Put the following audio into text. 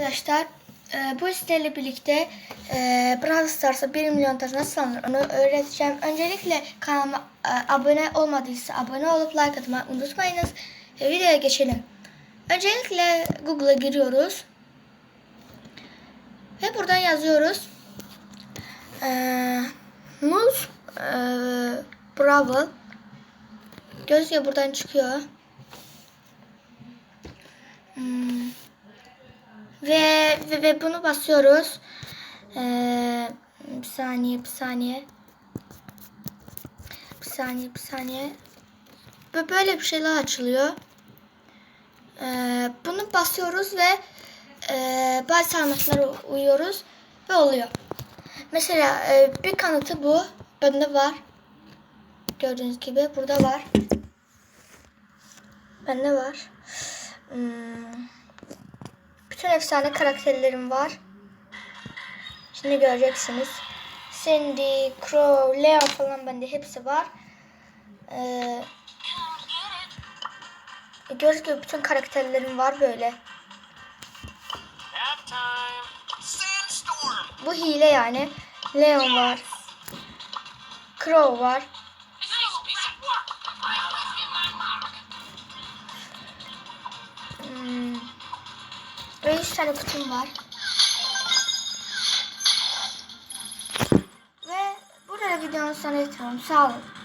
Arkadaşlar e, bu siteyle birlikte e, Brawl Stars'a 1 milyon taş nasıl alınır onu öğreteceğim. Öncelikle kanalıma e, abone olmadıysa abone olup like atmayı unutmayınız. E, videoya geçelim. Öncelikle Google'a giriyoruz. Ve buradan yazıyoruz. E, Muz e, Brawl Gözüküyor buradan çıkıyor. Ve, ve, ve bunu basıyoruz. Ee, bir saniye, bir saniye. Bir saniye, bir saniye. Ve böyle bir şeyler açılıyor. Ee, bunu basıyoruz ve e, bazı talimatlara uyuyoruz ve oluyor. Mesela e, bir kanıtı bu. Bende var. Gördüğünüz gibi burada var. Bende var. Hmm. Bütün efsane karakterlerim var. Şimdi göreceksiniz. Cindy, Crow, Leo falan bende hepsi var. Ee, gördüğünüz gibi bütün karakterlerim var böyle. Bu hile yani. Leon var. Crow var. Böyle üç tane kutum var. Ve burada videonun sonuna getiriyorum. Sağ olun.